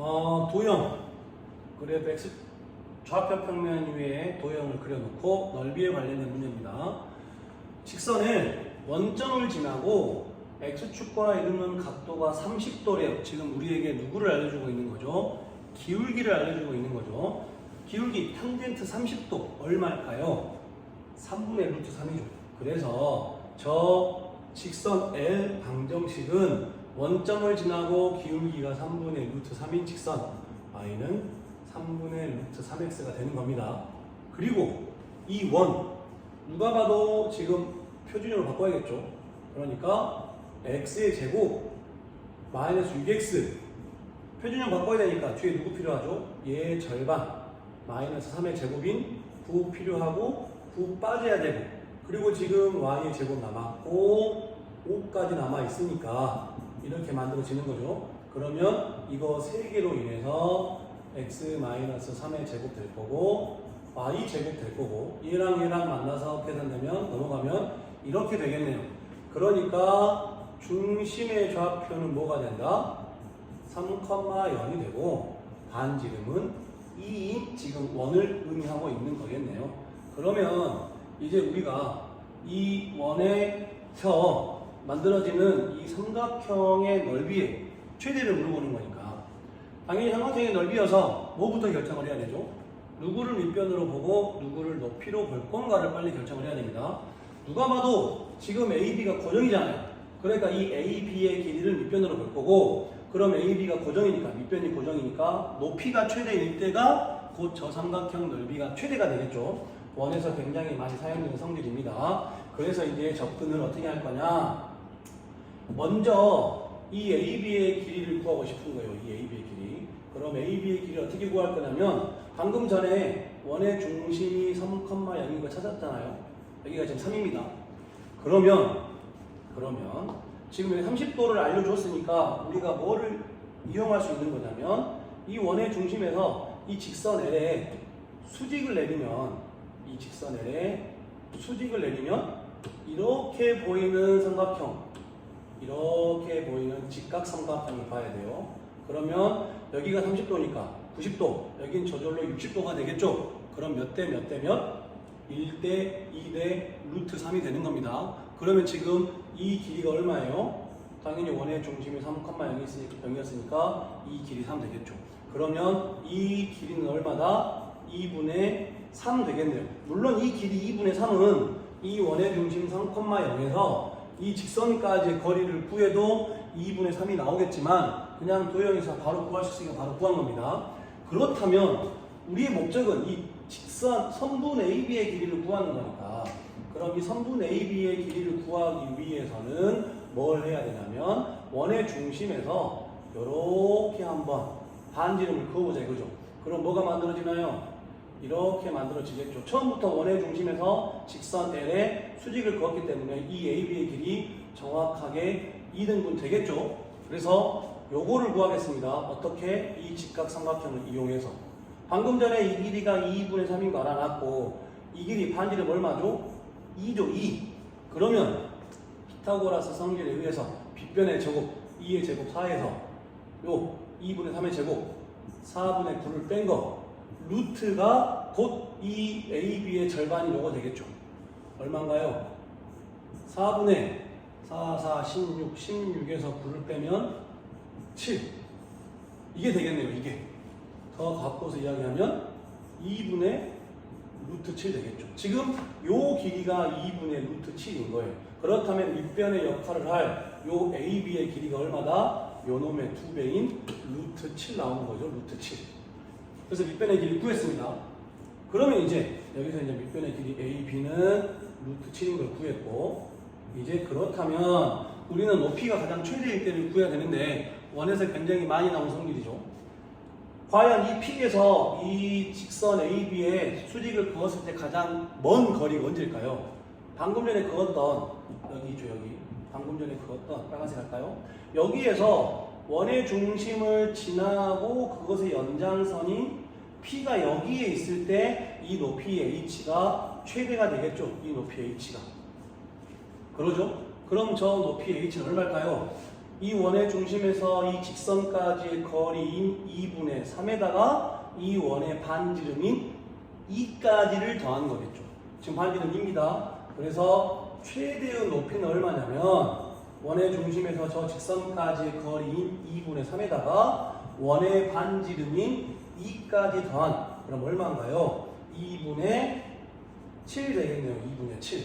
어, 도형 그래프 x 좌표 평면 위에 도형을 그려놓고 넓이에 관련된 문제입니다. 직선을 원점을 지나고 x축과 이루는 각도가 30도래요. 지금 우리에게 누구를 알려주고 있는 거죠? 기울기를 알려주고 있는 거죠. 기울기 탄젠트 30도 얼마일까요? 3분의 루트 3이죠. 그래서 저 직선 L 방정식은 원점을 지나고 기울기가 3분의 루트 3인 직선 y는 3분의 루트 3x가 되는 겁니다. 그리고 이 원 누가 봐도 지금 표준으로 바꿔야겠죠. 그러니까 x의 제곱 마이너스 6x 표준형 바꿔야 되니까 뒤에 누구 필요하죠? 얘 절반 마이너스 3의 제곱인 9 필요하고 9 빠져야 되고 그리고 지금 y의 제곱 남았고 5까지 남아 있으니까 이렇게 만들어지는 거죠. 그러면 이거 3개로 인해서 x 마이너스 3의 제곱 될 거고 y 제곱 될 거고 얘랑 얘랑 만나서 계산되면 넘어가면 이렇게 되겠네요. 그러니까 중심의 좌표는 뭐가 된다? 3,0이 되고 반지름은 2인 지금 원을 의미하고 있는 거겠네요. 그러면 이제 우리가 이 원에서 만들어지는 이 삼각형의 넓이의 최대를 물어보는 거니까 당연히 삼각형의 넓이여서 뭐부터 결정을 해야 되죠? 누구를 밑변으로 보고 누구를 높이로 볼 건가를 빨리 결정을 해야 됩니다. 누가 봐도 지금 AB가 고정이잖아요. 그러니까 이 AB의 길이를 밑변으로 볼 거고 그럼 AB가 고정이니까 밑변이 고정이니까 높이가 최대일 때가 곧 저 삼각형 넓이가 최대가 되겠죠. 원에서 굉장히 많이 사용되는 성질입니다. 그래서 이제 접근을 어떻게 할 거냐? 먼저 이 AB의 길이를 구하고 싶은 거예요. 이 AB의 길이. 그럼 AB의 길이를 어떻게 구할 거냐면 방금 전에 원의 중심이 3,0인 거 찾았잖아요. 여기가 지금 3입니다. 그러면 그러면 지금 여기 30도를 알려줬으니까 우리가 뭐를 이용할 수 있는 거냐면 이 원의 중심에서 이 직선 L에 수직을 내리면 이 직선 L에 수직을 내리면 이렇게 보이는 삼각형 이렇게 보이는 직각 삼각형을 봐야 돼요. 그러면 여기가 30도니까 90도, 여긴 저절로 60도가 되겠죠? 그럼 몇 대 몇대 몇? 1대 2대 루트 3이 되는 겁니다. 그러면 지금 이 길이가 얼마예요? 당연히 원의 중심이 3,0이었으니까 이 길이 3 되겠죠. 그러면 이 길이는 얼마다? 2분의 3 되겠네요. 물론 이 길이 2분의 3은 이 원의 중심 3,0에서 이 직선까지 거리를 구해도 2분의 3이 나오겠지만 그냥 도형에서 바로 구할 수 있으니까 바로 구한 겁니다. 그렇다면 우리의 목적은 이 직선 선분 AB의 길이를 구하는 거니까 그럼 이 선분 AB의 길이를 구하기 위해서는 뭘 해야 되냐면 원의 중심에서 이렇게 한번 반지름을 그어보자 이거죠. 그럼 뭐가 만들어지나요? 이렇게 만들어지겠죠. 처음부터 원의 중심에서 직선 L에 수직을 그었기 때문에 이 AB의 길이 정확하게 2등분 되겠죠. 그래서 요거를 구하겠습니다. 어떻게? 이 직각 삼각형을 이용해서. 방금 전에 이 길이가 2분의 3인 거 알아놨고 이 길이 반지름 얼마죠? 2죠, 2. 그러면 피타고라스 성질에 의해서 빗변의 제곱 2의 제곱 4에서 요 2분의 3의 제곱 4분의 9를 뺀거 루트가 곧 이 AB의 절반이 요거 되겠죠. 얼마인가요? 4분의 4, 4, 16, 16에서 9를 빼면 7. 이게 되겠네요, 이게. 더 바꿔서 이야기하면 2분의 루트 7 되겠죠. 지금 요 길이가 2분의 루트 7인 거예요. 그렇다면 밑변의 역할을 할 요 AB의 길이가 얼마다? 요 놈의 두 배인 루트 7 나오는 거죠, 루트 7. 그래서 밑변의 길이 구했습니다. 그러면 이제 여기서 이제 밑변의 길이 AB는 루트 7인 걸 구했고 이제 그렇다면 우리는 높이가 가장 최대일 때를 구해야 되는데 원에서 굉장히 많이 나온 성질이죠. 과연 이 P에서 이 직선 AB의 수직을 그었을 때 가장 먼 거리가 언제일까요? 방금 전에 그었던 여기죠 여기 방금 전에 그었던 빨간색 할까요? 여기에서 원의 중심을 지나고 그것의 연장선이 P가 여기에 있을 때 이 높이 H가 최대가 되겠죠. 이 높이 H가. 그러죠? 그럼 저 높이 H는 얼마일까요? 이 원의 중심에서 이 직선까지의 거리인 2분의 3에다가 이 원의 반지름인 2까지를 더한 거겠죠. 지금 반지름 2입니다. 그래서 최대의 높이는 얼마냐면 원의 중심에서 저 직선까지의 거리인 2분의 3에다가 원의 반지름인 2까지 더한 그럼 얼마인가요? 2분의 7 되겠네요. 2분의 7.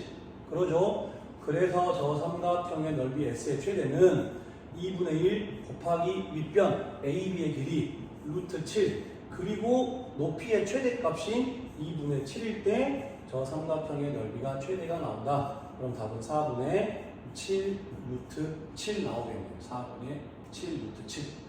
그러죠? 그래서 저 삼각형의 넓이 S의 최대는 2분의 1 곱하기 윗변 AB의 길이 루트 7 그리고 높이의 최대값인 2분의 7일 때 저 삼각형의 넓이가 최대가 나온다. 그럼 답은 4분의 7 루트 7 나오겠네요. 4분의 7 루트 7.